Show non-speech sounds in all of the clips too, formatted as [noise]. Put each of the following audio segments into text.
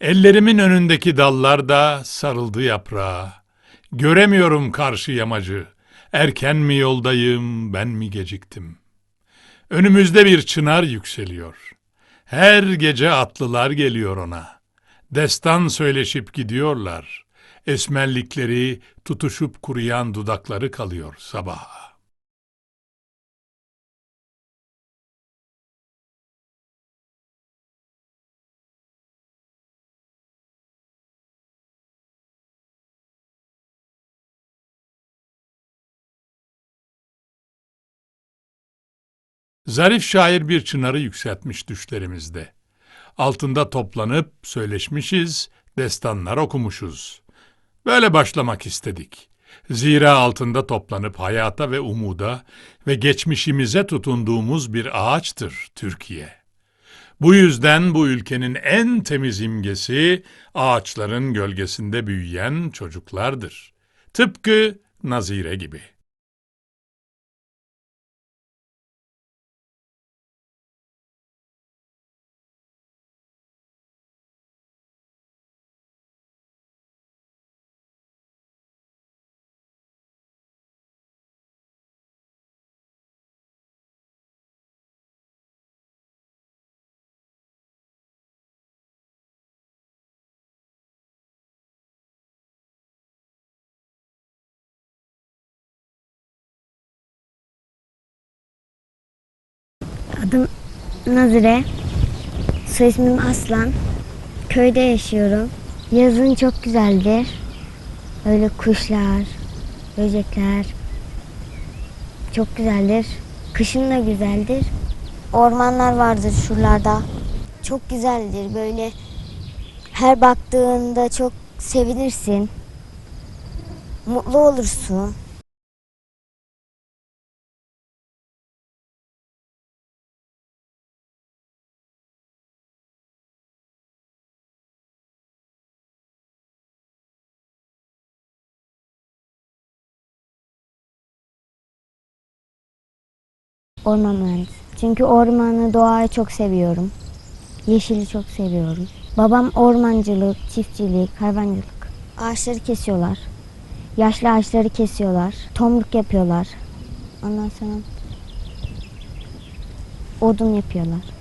Ellerimin önündeki dallar da sarıldı yaprağa. Göremiyorum karşı yamacı. Erken mi yoldayım, ben mi geciktim? Önümüzde bir çınar yükseliyor. Her gece atlılar geliyor ona. Destan söyleşip gidiyorlar. Esmerlikleri, tutuşup kuruyan dudakları kalıyor sabaha. Zarif şair bir çınarı yükseltmiş düşlerimizde. Altında toplanıp söyleşmişiz, destanlar okumuşuz. Böyle başlamak istedik. Zira altında toplanıp hayata ve umuda ve geçmişimize tutunduğumuz bir ağaçtır Türkiye. Bu yüzden bu ülkenin en temiz imgesi ağaçların gölgesinde büyüyen çocuklardır. Tıpkı Nazire gibi. Adım Nazire. Soy ismim Aslan. Köyde yaşıyorum. Yazın çok güzeldir. Öyle kuşlar, böcekler çok güzeldir. Kışın da güzeldir. Ormanlar vardır şuralarda. Çok güzeldir böyle. Her baktığında çok sevinirsin. Mutlu olursun. Orman mühendisi. Çünkü ormanı, doğayı çok seviyorum. Yeşili çok seviyorum. Babam ormancılık, çiftçilik, hayvancılık. Ağaçları kesiyorlar. Yaşlı ağaçları kesiyorlar. Tomruk yapıyorlar. Ondan sonra odun yapıyorlar.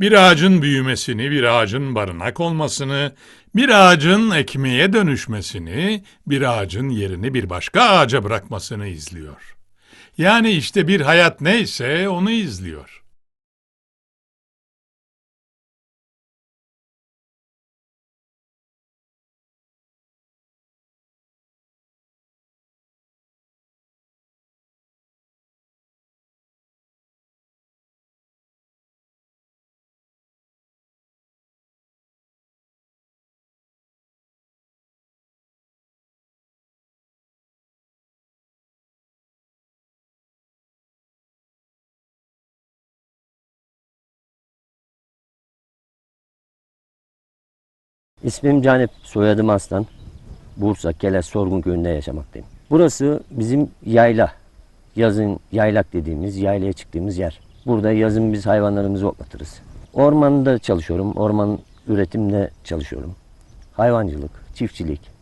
Bir ağacın büyümesini, bir ağacın barınak olmasını, bir ağacın ekmeğe dönüşmesini, bir ağacın yerini bir başka ağaca bırakmasını izliyor. Yani işte bir hayat neyse onu izliyor. İsmim Canip, soyadım Aslan. Bursa, Keles, Sorgun köyünde yaşamaktayım. Burası bizim yayla. Yazın yaylak dediğimiz, yaylaya çıktığımız yer. Burada yazın biz hayvanlarımızı otlatırız. Ormanda çalışıyorum, orman üretimde çalışıyorum. Hayvancılık, çiftçilik.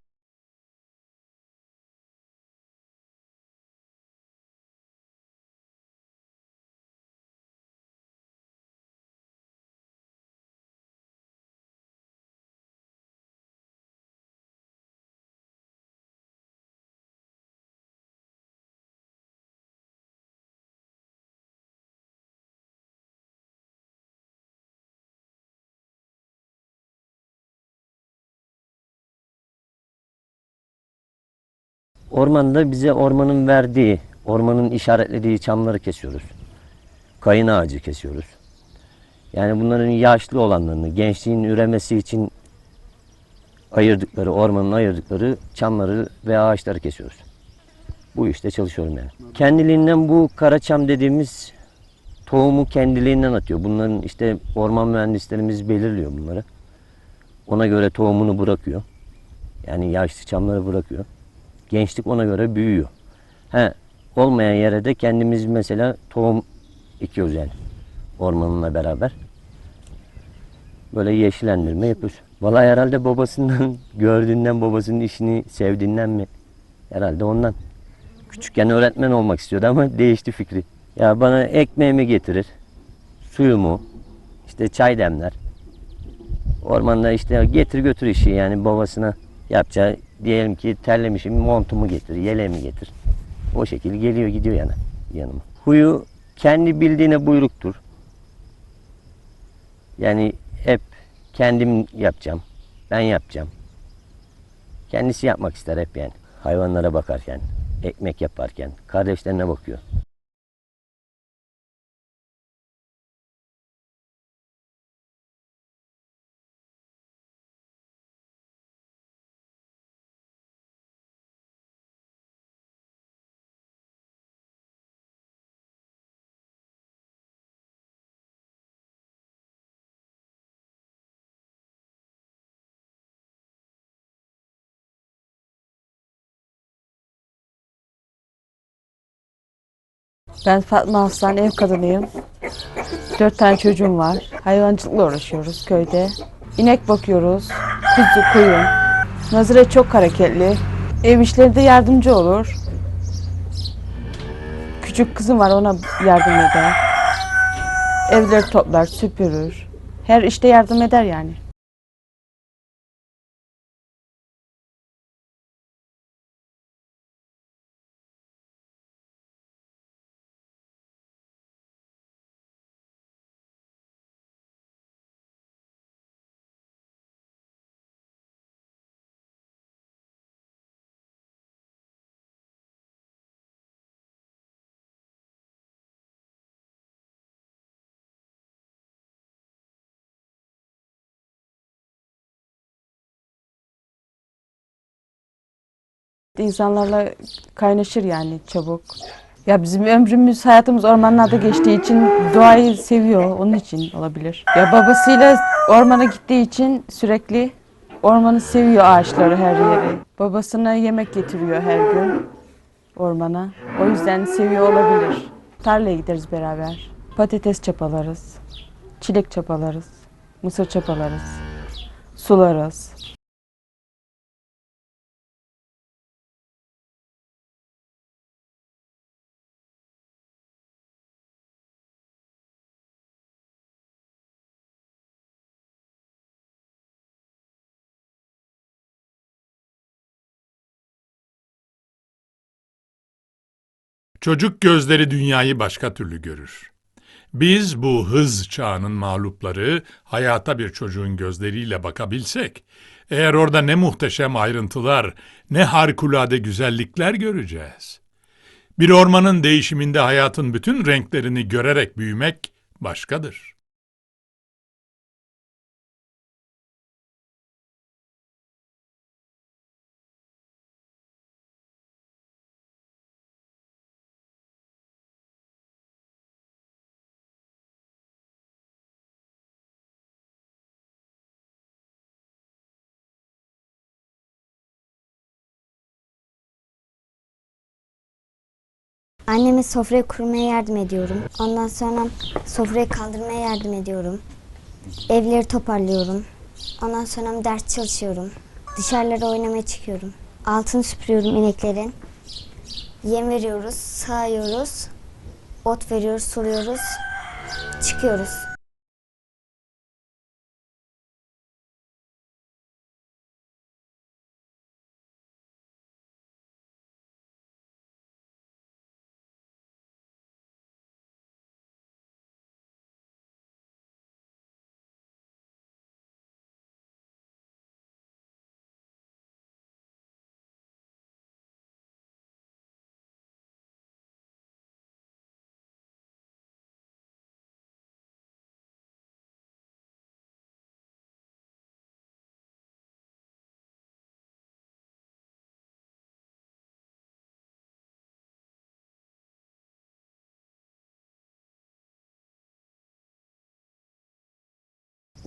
Ormanda bize ormanın verdiği, ormanın işaretlediği çamları kesiyoruz. Kayın ağacı kesiyoruz. Yani bunların yaşlı olanlarını, gençliğin üremesi için ayırdıkları, ormanın ayırdıkları çamları ve ağaçları kesiyoruz. Bu işte çalışıyorum yani. Kendiliğinden bu karaçam dediğimiz tohumu kendiliğinden atıyor. Bunların işte orman mühendislerimiz belirliyor bunları. Ona göre tohumunu bırakıyor. Yani yaşlı çamları bırakıyor. Gençlik ona göre büyüyor. He, olmayan yere de kendimiz mesela tohum ekiyoruz yani. Ormanınla beraber. Böyle yeşillendirme yapıyoruz. Vallahi herhalde babasından, [laughs] gördüğünden babasının işini sevdiğinden mi? Herhalde ondan. Küçükken öğretmen olmak istiyordu ama değişti fikri. Ya bana ekmeğimi getirir, suyumu, işte çay demler. Ormanda işte getir götür işi yani babasına yapacağı diyelim ki terlemişim montumu getir, yeleğimi getir. O şekilde geliyor gidiyor yani yanıma. Huyu kendi bildiğine buyruktur. Yani hep kendim yapacağım. Ben yapacağım. Kendisi yapmak ister hep yani. Hayvanlara bakarken, ekmek yaparken, kardeşlerine bakıyor. Ben Fatma Aslan, ev kadınıyım. Dört tane çocuğum var. Hayvancılıkla uğraşıyoruz köyde. İnek bakıyoruz, kuzu, koyun. Nazire çok hareketli. Ev işlerinde yardımcı olur. Küçük kızım var, ona yardım eder. Evleri toplar, süpürür. Her işte yardım eder yani. İnsanlarla kaynaşır yani çabuk. Ya bizim ömrümüz, hayatımız ormanlarda geçtiği için doğayı seviyor. Onun için olabilir. Ya babasıyla ormana gittiği için sürekli ormanı seviyor ağaçları her yeri. Babasına yemek getiriyor her gün ormana. O yüzden seviyor olabilir. Tarlaya gideriz beraber. Patates çapalarız. Çilek çapalarız. Mısır çapalarız. Sularız. Çocuk gözleri dünyayı başka türlü görür. Biz bu hız çağının mağlupları hayata bir çocuğun gözleriyle bakabilsek, eğer orada ne muhteşem ayrıntılar, ne harikulade güzellikler göreceğiz. Bir ormanın değişiminde hayatın bütün renklerini görerek büyümek başkadır. Anneme sofrayı kurmaya yardım ediyorum. Ondan sonra sofrayı kaldırmaya yardım ediyorum. Evleri toparlıyorum. Ondan sonra ders çalışıyorum. Dışarılara oynamaya çıkıyorum. Altını süpürüyorum ineklerin. Yem veriyoruz, sağıyoruz. Ot veriyoruz, suluyoruz. Çıkıyoruz.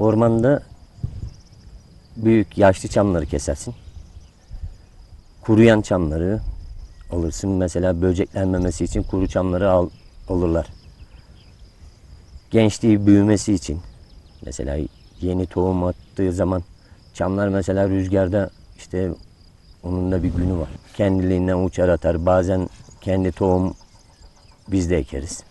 Ormanda büyük yaşlı çamları kesersin. Kuruyan çamları alırsın. Mesela böceklenmemesi için kuru çamları al, alırlar. Gençliği büyümesi için mesela yeni tohum attığı zaman çamlar mesela rüzgarda işte onun da bir günü var. Kendiliğinden uçar atar. Bazen kendi tohum biz de ekeriz.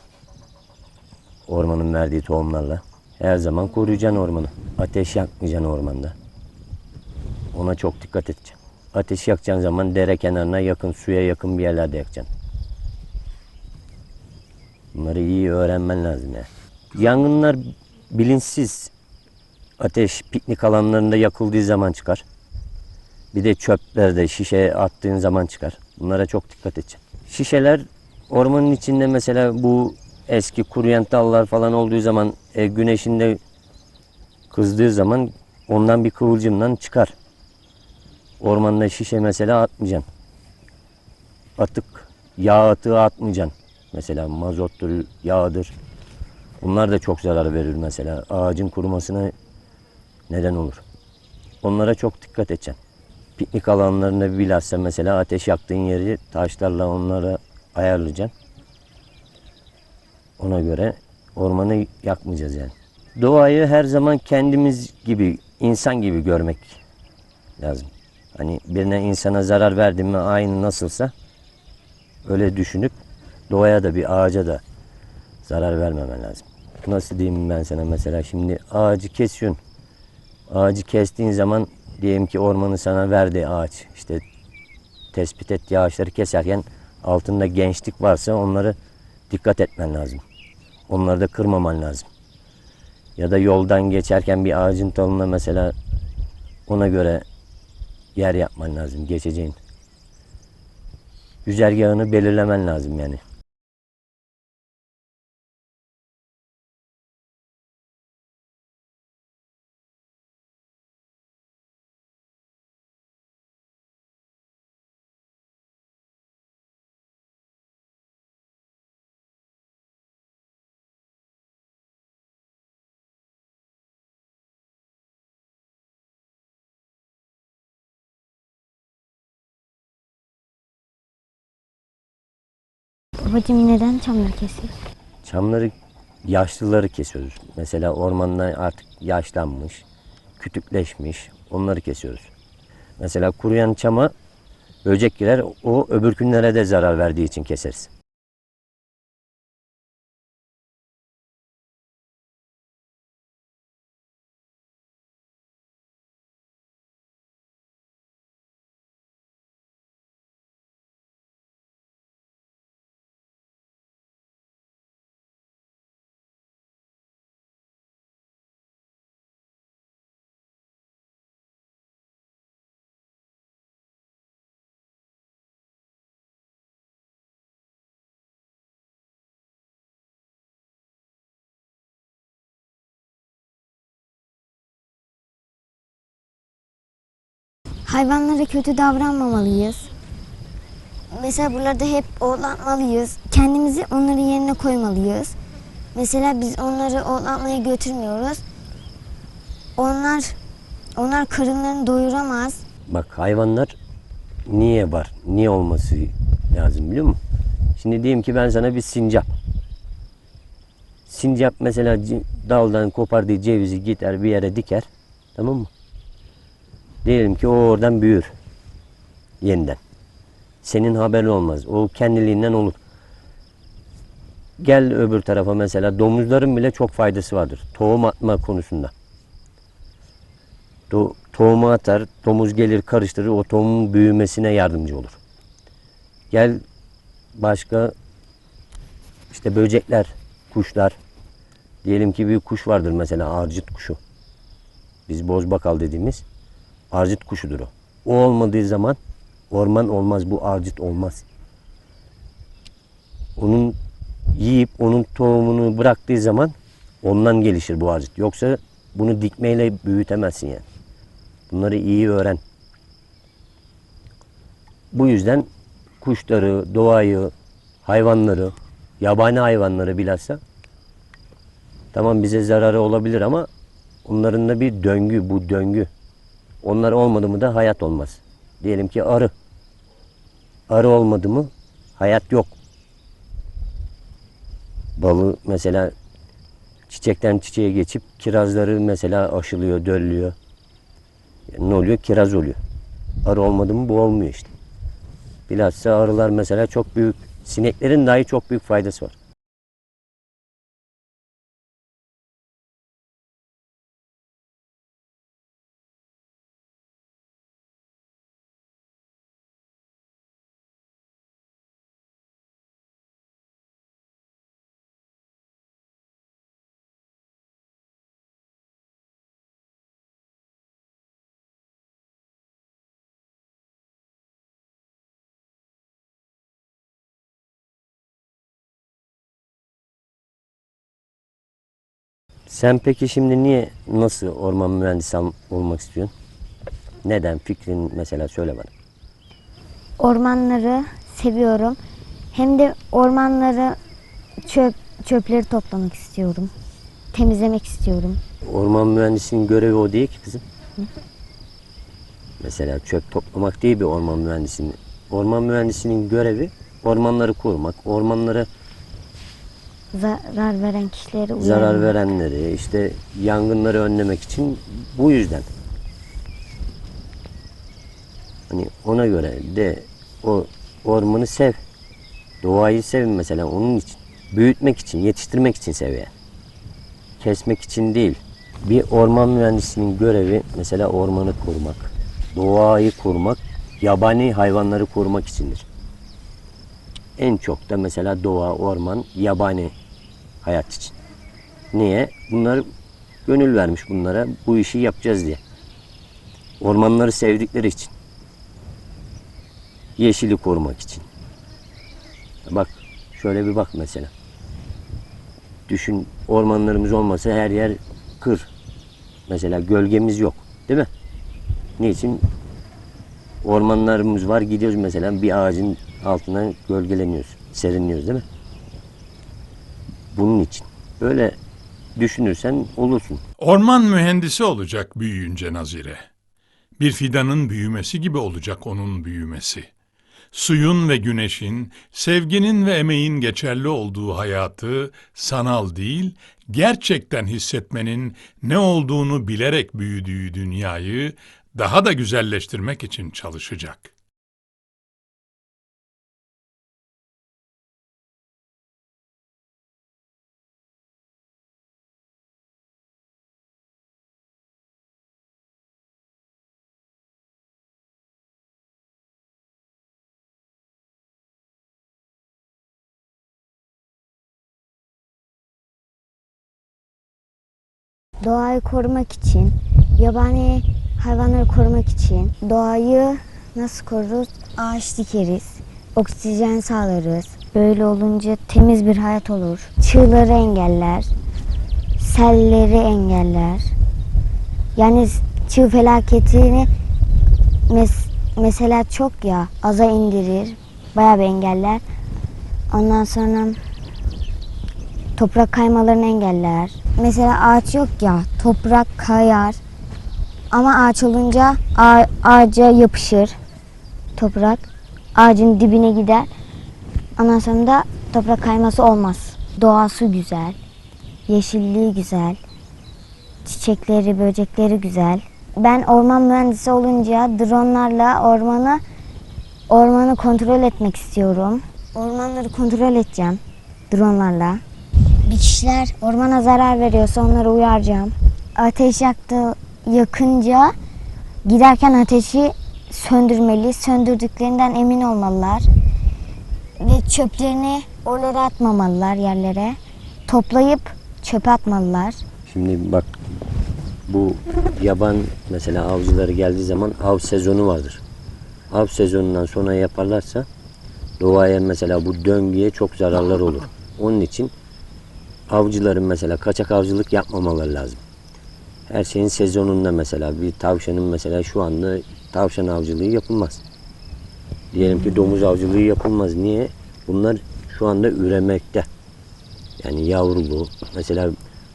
Ormanın verdiği tohumlarla. Her zaman koruyacaksın ormanı. Ateş yakmayacaksın ormanda. Ona çok dikkat edeceksin. Ateş yakacağın zaman dere kenarına yakın, suya yakın bir yerlerde yakacaksın. Bunları iyi öğrenmen lazım ya. Yangınlar bilinçsiz ateş piknik alanlarında yakıldığı zaman çıkar. Bir de çöplerde şişe attığın zaman çıkar. Bunlara çok dikkat edeceksin. Şişeler ormanın içinde mesela bu eski kuruyan dallar falan olduğu zaman e, güneşinde kızdığı zaman ondan bir kıvılcımdan çıkar. Ormanda şişe mesela atmayacaksın. Atık, yağ atığı atmayacaksın. Mesela mazottur, yağdır. Bunlar da çok zarar verir mesela. Ağacın kurumasına neden olur. Onlara çok dikkat edeceksin. Piknik alanlarında bilhassa mesela ateş yaktığın yeri taşlarla onlara ayarlayacaksın. Ona göre ormanı yakmayacağız yani. Doğayı her zaman kendimiz gibi, insan gibi görmek lazım. Hani birine insana zarar verdi mi aynı nasılsa öyle düşünüp doğaya da bir ağaca da zarar vermemen lazım. Nasıl diyeyim ben sana mesela şimdi ağacı kesiyorsun. Ağacı kestiğin zaman diyelim ki ormanı sana verdi ağaç. İşte tespit ettiği ağaçları keserken altında gençlik varsa onları dikkat etmen lazım. Onları da kırmaman lazım. Ya da yoldan geçerken bir ağacın dalına mesela ona göre yer yapman lazım geçeceğin. Güzergahını belirlemen lazım yani. Babacığım neden çamları kesiyoruz? Çamları yaşlıları kesiyoruz. Mesela ormandan artık yaşlanmış, kütükleşmiş onları kesiyoruz. Mesela kuruyan çama böcek girer o öbür günlere de zarar verdiği için keseriz. Hayvanlara kötü davranmamalıyız. Mesela buralarda hep oğlanmalıyız. Kendimizi onların yerine koymalıyız. Mesela biz onları oğlanmaya götürmüyoruz. Onlar onlar karınlarını doyuramaz. Bak hayvanlar niye var? Niye olması lazım biliyor musun? Şimdi diyeyim ki ben sana bir sincap. Sincap mesela daldan kopardığı cevizi gider bir yere diker. Tamam mı? Diyelim ki o oradan büyür. Yeniden. Senin haberin olmaz. O kendiliğinden olur. Gel öbür tarafa mesela domuzların bile çok faydası vardır. Tohum atma konusunda. Do- tohumu atar, domuz gelir karıştırır, o tohumun büyümesine yardımcı olur. Gel başka işte böcekler, kuşlar. Diyelim ki bir kuş vardır mesela arcıt kuşu. Biz bozbakal dediğimiz arcıt kuşudur o. O olmadığı zaman orman olmaz, bu arcıt olmaz. Onun yiyip onun tohumunu bıraktığı zaman ondan gelişir bu arcıt. Yoksa bunu dikmeyle büyütemezsin yani. Bunları iyi öğren. Bu yüzden kuşları, doğayı, hayvanları, yabani hayvanları bilhassa tamam bize zararı olabilir ama Onların da bir döngü, bu döngü. Onlar olmadı mı da hayat olmaz. Diyelim ki arı. Arı olmadı mı hayat yok. Balı mesela çiçekten çiçeğe geçip kirazları mesela aşılıyor, döllüyor. Ne oluyor? Kiraz oluyor. Arı olmadı mı bu olmuyor işte. Bilhassa arılar mesela çok büyük, sineklerin dahi çok büyük faydası var. Sen peki şimdi niye, nasıl orman mühendisi olmak istiyorsun? Neden? Fikrin mesela söyle bana. Ormanları seviyorum. Hem de ormanları çöp çöpleri toplamak istiyorum. Temizlemek istiyorum. Orman mühendisinin görevi o değil ki kızım. Mesela çöp toplamak değil bir orman mühendisinin. Orman mühendisinin görevi ormanları korumak, ormanlara Zarar veren kişileri uyarmak. zarar verenleri, işte yangınları önlemek için bu yüzden. Hani ona göre de o ormanı sev. Doğayı sev mesela onun için. Büyütmek için, yetiştirmek için sev yani. Kesmek için değil. Bir orman mühendisinin görevi mesela ormanı korumak, doğayı korumak, yabani hayvanları korumak içindir. En çok da mesela doğa, orman, yabani hayat için. Niye? Bunlar gönül vermiş bunlara bu işi yapacağız diye. Ormanları sevdikleri için. Yeşili korumak için. Bak şöyle bir bak mesela. Düşün ormanlarımız olmasa her yer kır. Mesela gölgemiz yok. Değil mi? Niçin? Ormanlarımız var gidiyoruz mesela bir ağacın altına gölgeleniyoruz. Serinliyoruz değil mi? Bunun için. Böyle düşünürsen olursun. Orman mühendisi olacak büyüyünce Nazire. Bir fidanın büyümesi gibi olacak onun büyümesi. Suyun ve güneşin, sevginin ve emeğin geçerli olduğu hayatı sanal değil, gerçekten hissetmenin ne olduğunu bilerek büyüdüğü dünyayı daha da güzelleştirmek için çalışacak. Doğayı korumak için, yabani hayvanları korumak için doğayı nasıl koruruz? Ağaç dikeriz, oksijen sağlarız. Böyle olunca temiz bir hayat olur. Çığları engeller, selleri engeller. Yani çığ felaketini mes- mesela çok ya aza indirir, bayağı bir engeller. Ondan sonra toprak kaymalarını engeller. Mesela ağaç yok ya toprak kayar. Ama ağaç olunca ağa- ağaca yapışır toprak. Ağacın dibine gider. Ondan sonra da toprak kayması olmaz. Doğası güzel. Yeşilliği güzel. Çiçekleri, böcekleri güzel. Ben orman mühendisi olunca dronlarla ormanı ormanı kontrol etmek istiyorum. Ormanları kontrol edeceğim dronlarla. Bir kişiler ormana zarar veriyorsa onları uyaracağım. Ateş yaktı yakınca giderken ateşi söndürmeli. Söndürdüklerinden emin olmalılar. Ve çöplerini oralara atmamalılar yerlere. Toplayıp çöpe atmalılar. Şimdi bak bu yaban mesela avcıları geldiği zaman av sezonu vardır. Av sezonundan sonra yaparlarsa doğaya mesela bu döngüye çok zararlar olur. Onun için avcıların mesela kaçak avcılık yapmamaları lazım. Her şeyin sezonunda mesela bir tavşanın mesela şu anda tavşan avcılığı yapılmaz. Diyelim ki domuz avcılığı yapılmaz. Niye? Bunlar şu anda üremekte. Yani yavrulu. Mesela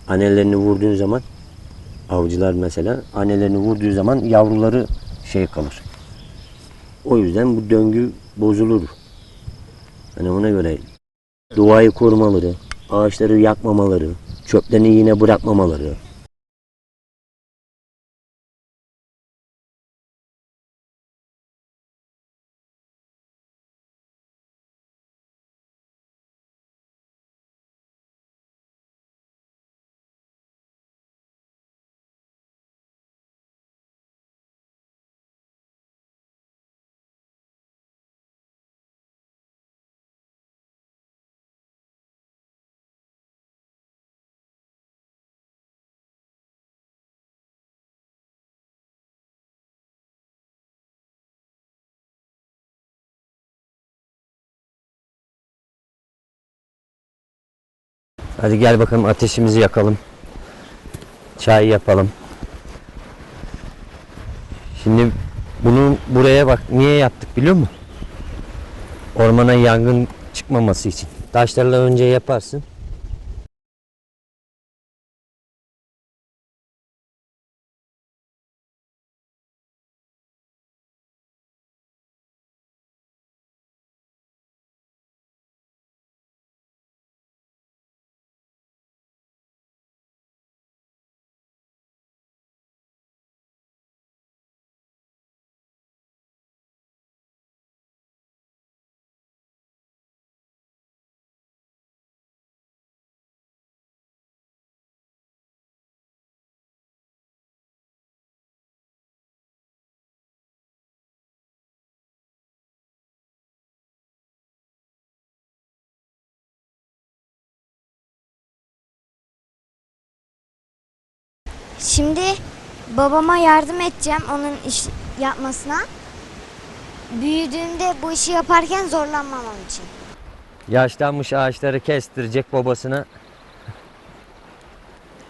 annelerini vurduğun zaman avcılar mesela annelerini vurduğu zaman yavruları şey kalır. O yüzden bu döngü bozulur. Hani ona göre doğayı korumaları, ağaçları yakmamaları, çöplerini yine bırakmamaları. Hadi gel bakalım ateşimizi yakalım. Çay yapalım. Şimdi bunu buraya bak niye yaptık biliyor musun? Ormana yangın çıkmaması için. Taşlarla önce yaparsın. Şimdi babama yardım edeceğim onun iş yapmasına. Büyüdüğümde bu işi yaparken zorlanmamam için. Yaşlanmış ağaçları kestirecek babasına.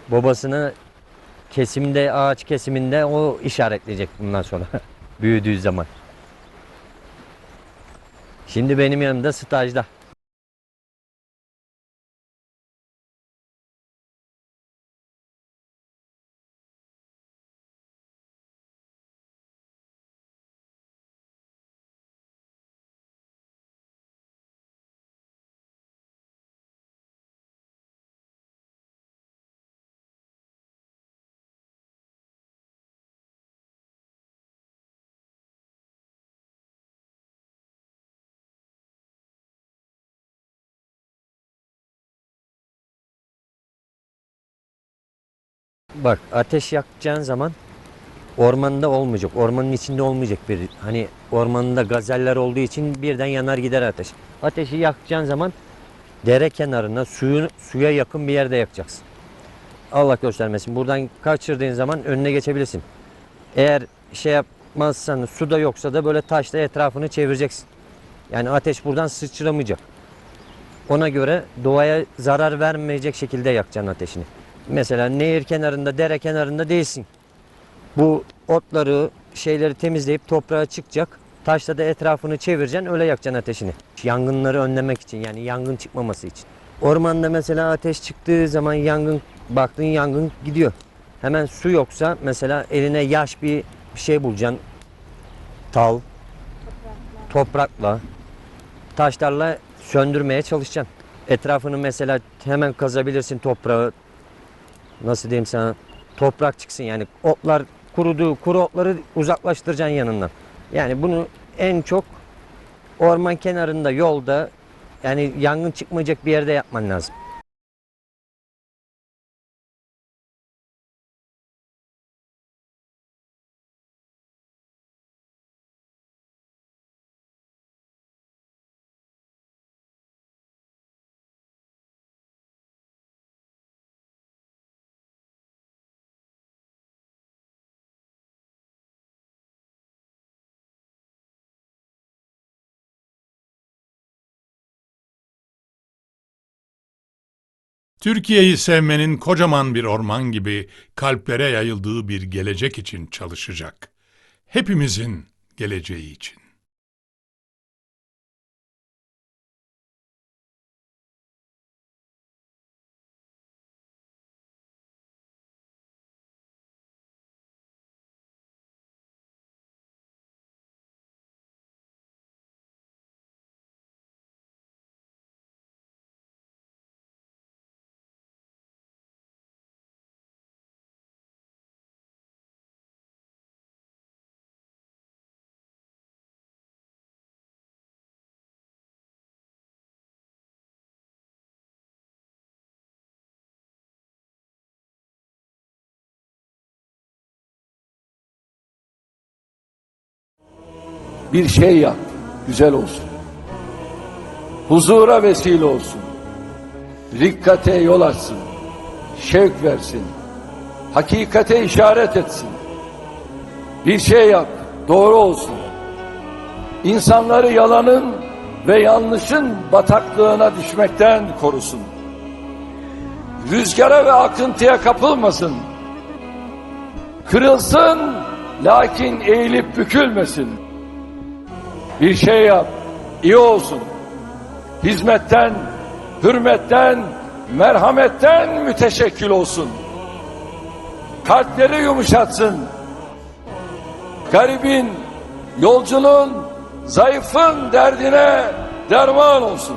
Babasına kesimde ağaç kesiminde o işaretleyecek bundan sonra [laughs] büyüdüğü zaman. Şimdi benim yanımda stajda. Bak ateş yakacağın zaman ormanda olmayacak. Ormanın içinde olmayacak bir hani ormanında gazeller olduğu için birden yanar gider ateş. Ateşi yakacağın zaman dere kenarına suyun suya yakın bir yerde yakacaksın. Allah göstermesin. Buradan kaçırdığın zaman önüne geçebilirsin. Eğer şey yapmazsan suda yoksa da böyle taşla etrafını çevireceksin. Yani ateş buradan sıçramayacak. Ona göre doğaya zarar vermeyecek şekilde yakacaksın ateşini. Mesela nehir kenarında, dere kenarında değilsin. Bu otları, şeyleri temizleyip toprağa çıkacak. Taşla da etrafını çevireceksin, öyle yakacaksın ateşini. Yangınları önlemek için yani yangın çıkmaması için. Ormanda mesela ateş çıktığı zaman yangın, baktığın yangın gidiyor. Hemen su yoksa mesela eline yaş bir şey bulacaksın. Tal, toprakla, taşlarla söndürmeye çalışacaksın. Etrafını mesela hemen kazabilirsin toprağı. Nasıl diyeyim sana? Toprak çıksın yani otlar kurudu, kuru otları uzaklaştıracaksın yanından. Yani bunu en çok orman kenarında, yolda yani yangın çıkmayacak bir yerde yapman lazım. Türkiye'yi sevmenin kocaman bir orman gibi kalplere yayıldığı bir gelecek için çalışacak. Hepimizin geleceği için. Bir şey yap, güzel olsun. Huzura vesile olsun. Rikkate yol açsın. Şevk versin. Hakikate işaret etsin. Bir şey yap, doğru olsun. İnsanları yalanın ve yanlışın bataklığına düşmekten korusun. Rüzgara ve akıntıya kapılmasın. Kırılsın lakin eğilip bükülmesin. Bir şey yap, iyi olsun. Hizmetten, hürmetten, merhametten müteşekkil olsun. Kalpleri yumuşatsın. Garibin, yolcunun, zayıfın derdine derman olsun.